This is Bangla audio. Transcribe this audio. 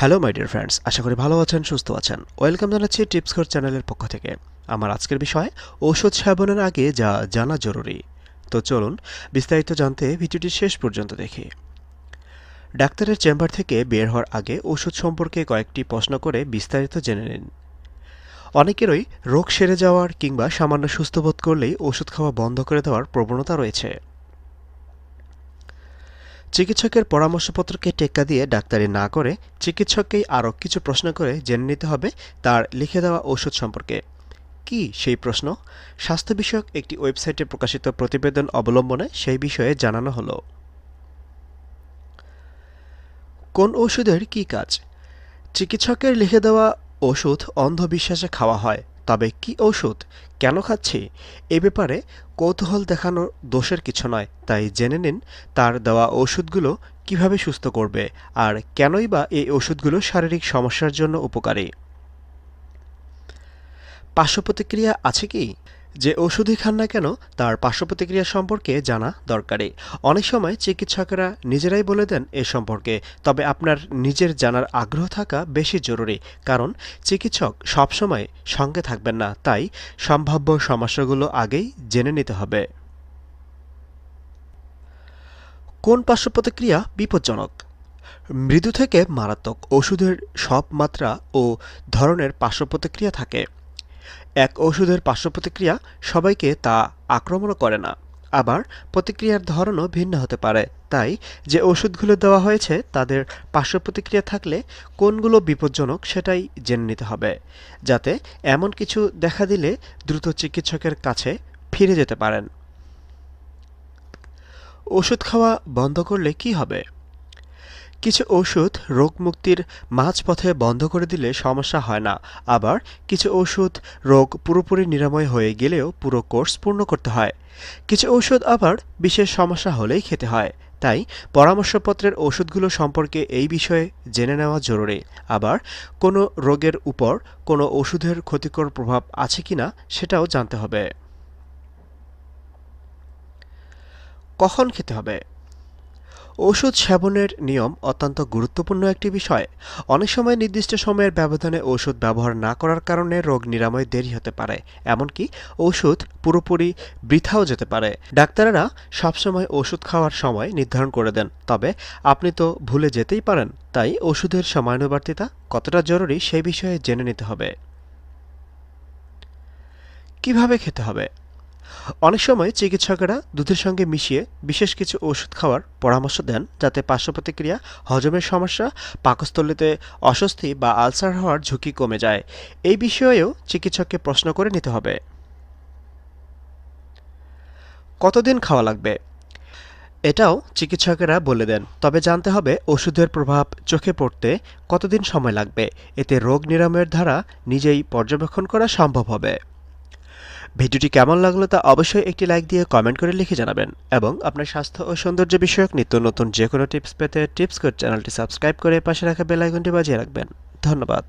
হ্যালো মাই ডিয়ার ফ্রেন্ডস আশা করি ভালো আছেন, সুস্থ আছেন। ওয়েলকাম জানাচ্ছি টিপস কোর চ্যানেলের পক্ষ থেকে। আমার আজকের বিষয় ঔষধ সেবনের আগে যা জানা জরুরি। তো চলুন, বিস্তারিত জানতে ভিডিওটি শেষ পর্যন্ত দেখি। ডাক্তারের চেম্বার থেকে বের হওয়ার আগে ওষুধ সম্পর্কে কয়েকটি প্রশ্ন করে বিস্তারিত জেনে নিন। অনেকেরই রোগ সেরে যাওয়ার কিংবা সামান্য সুস্থ বোধ করলেই ওষুধ খাওয়া বন্ধ করে দেওয়ার প্রবণতা রয়েছে। চিকিৎসকের পরামর্শপত্রকে টেক্কা দিয়ে ডাক্তারি না করে চিকিৎসককেই আরও কিছু প্রশ্ন করে জেনে নিতে হবে তার লিখে দেওয়া ঔষধ সম্পর্কে। কি সেই প্রশ্ন? স্বাস্থ্য বিষয়ক একটি ওয়েবসাইটে প্রকাশিত প্রতিবেদন অবলম্বনে সেই বিষয়ে জানানো হলো। কোন ওষুধের কি কাজ? চিকিৎসকের লিখে দেওয়া ওষুধ অন্ধবিশ্বাসে খাওয়া হয়। তবে কি ওষুধ কেন খাচ্ছি? এ ব্যাপারে কৌতূহল দেখানোর দোষের কিছু নয়, তাই জেনে নিন তার দেওয়া ওষুধগুলো কীভাবে সুস্থ করবে আর কেনই বা এই ওষুধগুলো শারীরিক সমস্যার জন্য উপকারী। পার্শ্ব প্রতিক্রিয়া আছে কি? যে ওষুধই খান না কেন, তার পার্শ্ব প্রতিক্রিয়া সম্পর্কে জানা দরকারি। অনেক সময় চিকিৎসকেরা নিজেরাই বলে দেন এ সম্পর্কে, তবে আপনার নিজের জানার আগ্রহ থাকা বেশি জরুরি, কারণ চিকিৎসক সবসময় সঙ্গে থাকবেন না, তাই সম্ভাব্য সমস্যাগুলো আগেই জেনে নিতে হবে। কোন পার্শ্ব প্রতিক্রিয়া বিপজ্জনক? মৃদু থেকে মারাত্মক, ওষুধের সব মাত্রা ও ধরনের পার্শ্ব প্রতিক্রিয়া থাকে। এক ওষুধের পার্শ্ব প্রতিক্রিয়া সবাইকে তা আক্রমণও করে না। আবার প্রতিক্রিয়ার ধরনও ভিন্ন হতে পারে। তাই যে ওষুধগুলো দেওয়া হয়েছে, তাদের পার্শ্ব প্রতিক্রিয়া থাকলে কোনগুলো বিপজ্জনক সেটাই জেনে নিতে হবে, যাতে এমন কিছু দেখা দিলে দ্রুত চিকিৎসকের কাছে ফিরে যেতে পারেন। ওষুধ খাওয়া বন্ধ করলে কি হবে? কিছু ওষুধ রোগমুক্তির মাঝপথে বন্ধ করে দিলে সমস্যা হয় না। আবার কিছু ওষুধ রোগ পুরোপুরি নিরাময় হয়ে গেলেও পুরো কোর্স পূর্ণ করতে হয়। কিছু ওষুধ আবার বিশেষ সমস্যা হলেই খেতে হয়। তাই পরামর্শপত্রের ওষুধগুলো সম্পর্কে এই বিষয়ে জেনে নেওয়া জরুরি। আবার কোনো রোগের উপর কোনো ওষুধের ক্ষতিকর প্রভাব আছে কিনা সেটাও জানতে হবে। কখন খেতে হবে? ওষুধ সেবনের নিয়ম অত্যন্ত গুরুত্বপূর্ণ একটি বিষয়। অনেক সময় নির্দিষ্ট সময়ের ব্যবধানে ওষুধ ব্যবহার না করার কারণে রোগ নিরাময় দেরি হতে পারে, এমনকি ওষুধ পুরোপুরি বৃথাও যেতে পারে। ডাক্তারেরা সবসময় ওষুধ খাওয়ার সময় নির্ধারণ করে দেন, তবে আপনি তো ভুলে যেতেই পারেন, তাই ওষুধের সময়ানুবর্তিতা কতটা জরুরি সেই বিষয়ে জেনে নিতে হবে। কীভাবে খেতে হবে? অনেক সময় চিকিৎসকেরা দুধের সঙ্গে মিশিয়ে বিশেষ কিছু ওষুধ খাওয়ার পরামর্শ দেন যাতে পার্শ্ব প্রতিক্রিয়া হজমের সমস্যা, পাকস্থলীতে অস্বস্তি বা আলসার হওয়ার ঝুঁকি কমে যায়। এই বিষয়েও চিকিৎসককে প্রশ্ন করে নিতে হবে। কতদিন খাওয়া লাগবে? এটাও চিকিৎসকেরা বলে দেন। তবে জানতে হবে ওষুধের প্রভাব চোখে পড়তে কতদিন সময় লাগবে। এতে রোগ নিরাময়ের ধারা নিজেই পর্যবেক্ষণ করা সম্ভব হবে। ভিডিওটি কেমন লাগল তা অবশ্যই একটি লাইক দিয়ে কমেন্ট করে লিখে জানাবেন এবং আপনার স্বাস্থ্য ও সৌন্দর্য বিষয়ক নিত্য নতুন যে কোনো টিপস পেতে টিপস কোড চ্যানেলটি সাবস্ক্রাইব করে পাশে রাখা বেল আইকনটি বাজিয়ে রাখবেন। ধন্যবাদ।